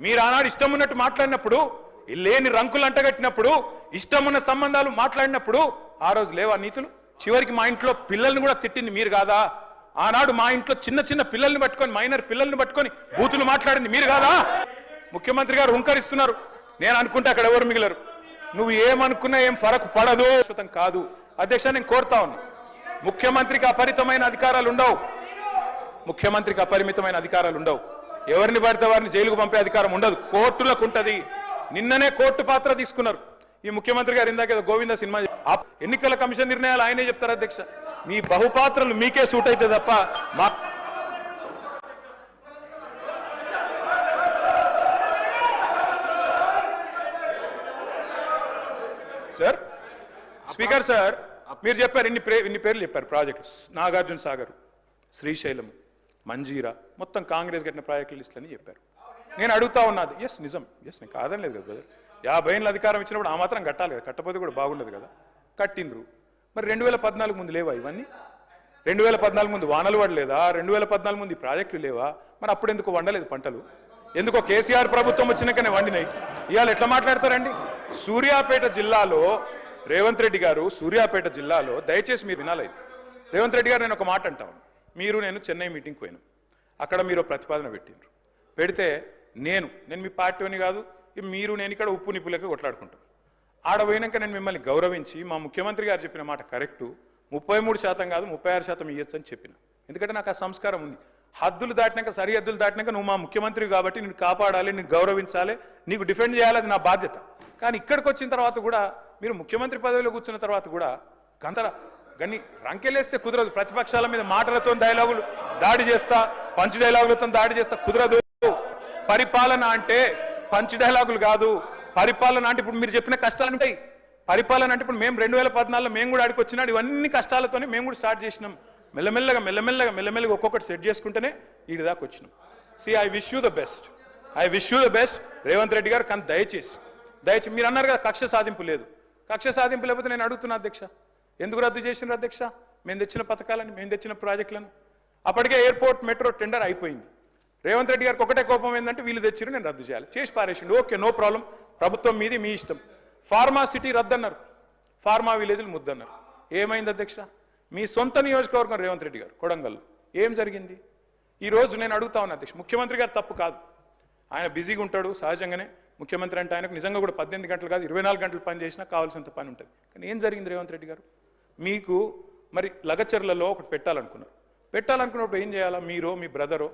మీరు ఆనాడు ఇష్టం ఉన్నట్టు మాట్లాడినప్పుడు లేని రంకులు అంటగట్టినప్పుడు ఇష్టం ఉన్న సంబంధాలు మాట్లాడినప్పుడు ఆ రోజు లేవా నీతులు? చివరికి మా ఇంట్లో పిల్లల్ని కూడా తిట్టింది మీరు కాదా? ఆనాడు మా ఇంట్లో చిన్న చిన్న పిల్లల్ని పట్టుకొని మైనర్ పిల్లల్ని పట్టుకొని బూతులు మాట్లాడింది మీరు కాదా? ముఖ్యమంత్రి గారు హుంకరిస్తున్నారు. నేను అనుకుంటే అక్కడ ఎవరు మిగిలరు? నువ్వు ఏమనుకున్నా ఏం ఫరక్ పడదు. సుతం కాదు. అధ్యక్ష నేను కోరుతా ఉన్నా. ముఖ్యమంత్రికి అపరితమైన అధికారాలు ఉండవు. ముఖ్యమంత్రికి అపరిమితమైన అధికారాలు ఉండవు. ఎవరిని పడితే వారిని జైలుకు పంపే అధికారం ఉండదు. కోర్టులకు ఉంటది. నిన్ననే కోర్టు పాత్ర తీసుకున్నారు. ఈ ముఖ్యమంత్రి గారు ఇందాక గోవింద సినిమా ఎన్నికల కమిషన్ నిర్ణయాలు ఆయనే చెప్తారు అధ్యక్ష. మీ బహుపాత్రలు మీకే సూట్ అయితే తప్ప మా సార్? స్పీకర్ సార్ మీరు చెప్పారు ఇన్ని ఇన్ని పేర్లు చెప్పారు ప్రాజెక్ట్స్ నాగార్జున సాగర్ శ్రీశైలం మంజీరా మొత్తం కాంగ్రెస్ కట్టిన ప్రాజెక్టుల లిస్టులు అని చెప్పారు. నేను అడుగుతా ఉన్నది ఎస్ నిజం. ఎస్ నేను కాదని లేదు కదా బ్రదర్ యాభై ఏళ్ళ అధికారం ఇచ్చినప్పుడు ఆ మాత్రం కట్టాలి కదా. కట్టపోతే కూడా బాగుండదు కదా. కట్టిండ్రు. మరి రెండు వేల పద్నాలుగు ముందు లేవా ఇవన్నీ? రెండు వేల పద్నాలుగు ముందు వానలు పడలేదా? రెండు వేల పద్నాలుగు ముందు ప్రాజెక్టులు లేవా? మరి అప్పుడు ఎందుకు వండలేదు పంటలు? ఎందుకో కేసీఆర్ ప్రభుత్వం వచ్చినాకనే వండినాయి. ఇవాళ ఎట్లా మాట్లాడతారండి? సూర్యాపేట జిల్లాలో రేవంత్ రెడ్డి గారు సూర్యాపేట జిల్లాలో దయచేసి మీరు వినాలి రేవంత్ రెడ్డి గారు నేను ఒక మాట అంటాను మీరు నేను చెన్నై మీటింగ్కి పోయాను. అక్కడ మీరు ప్రతిపాదన పెట్టిండ్రు. పెడితే నేను నేను మీ పార్టీని కాదు మీరు నేను ఇక్కడ ఉప్పు నిప్పులకి కొట్లాడుకుంటాం. ఆడ పోయినాక నేను మిమ్మల్ని గౌరవించి మా ముఖ్యమంత్రి గారు చెప్పిన మాట కరెక్టు ముప్పై మూడు శాతం కాదు ముప్పై ఆరు శాతం ఇవ్వచ్చు అని చెప్పిన. ఎందుకంటే నాకు ఆ సంస్కారం ఉంది. హద్దులు దాటినాక సరిహద్దులు దాటినాక నువ్వు మా ముఖ్యమంత్రి కాబట్టి నేను కాపాడాలి నేను గౌరవించాలి నీకు డిఫెండ్ చేయాలి అది నా బాధ్యత. కానీ ఇక్కడికి వచ్చిన తర్వాత కూడా మీరు ముఖ్యమంత్రి పదవిలో కూర్చున్న తర్వాత కూడా గంతర కానీ రంకెలేస్తే కుదరదు. ప్రతిపక్షాల మీద మాటలతో డైలాగులు దాడి చేస్తా పంచ్ డైలాగులతో దాడి చేస్తా కుదరదు. పరిపాలన అంటే పంచ్ డైలాగులు కాదు. పరిపాలన అంటే ఇప్పుడు మీరు చెప్పిన కష్టాలు ఉంటాయి. పరిపాలన అంటే ఇప్పుడు మేము రెండు వేల పద్నాలుగులో మేము కూడా ఆడికి వచ్చినాడు. ఇవన్నీ కష్టాలతోనే మేము కూడా స్టార్ట్ చేసినాం. మెల్లమెల్లగా మెల్లమెల్లగా మెల్లమెల్లగా ఒక్కొక్కటి సెట్ చేసుకుంటేనే ఈ దాకా వచ్చినాం. See I wish you the best I wish you the best Revanth Reddy garu కానీ దయచేసి దయచేసి మీరు అన్నారు కదా కక్ష సాధింపు లేదు. కక్ష సాధింపు లేకపోతే నేను అడుగుతున్నా అధ్యక్ష. ఎందుకు రద్దు చేసినారు అధ్యక్ష? మేము తెచ్చిన పథకాలని మేము తెచ్చిన ప్రాజెక్టులను. అప్పటికే ఎయిర్పోర్ట్ మెట్రో టెండర్ అయిపోయింది. రేవంత్ రెడ్డి గారికి ఒకటే కోపం ఏంటంటే వీళ్ళు తెచ్చిరు నేను రద్దు చేయాలి. చేసి పారేసిండు. Okay no problem. ప్రభుత్వం మీది మీ ఇష్టం. ఫార్మా సిటీ రద్దు అన్నారు ఫార్మా విలేజ్లు ముద్దన్నారు. ఏమైంది అధ్యక్ష? మీ సొంత నియోజకవర్గం రేవంత్ రెడ్డి గారు కొడంగల్ ఏం జరిగింది? ఈ రోజు నేను అడుగుతా ఉన్నా అధ్యక్ష ముఖ్యమంత్రి గారు తప్పు కాదు. ఆయన బిజీగా ఉంటాడు సహజంగానే. ముఖ్యమంత్రి అంటే ఆయనకు నిజంగా కూడా పద్దెనిమిది గంటలు కాదు ఇరవై నాలుగు గంటలు పని చేసినా కావాల్సినంత పని ఉంటుంది. కానీ ఏం జరిగింది రేవంత్ రెడ్డి గారు? మీకు మరి లగచర్లలో ఒకటి పెట్టాలనుకున్నారు. పెట్టాలనుకున్నప్పుడు ఏం చేయాలా? మీరో మీ బ్రదరో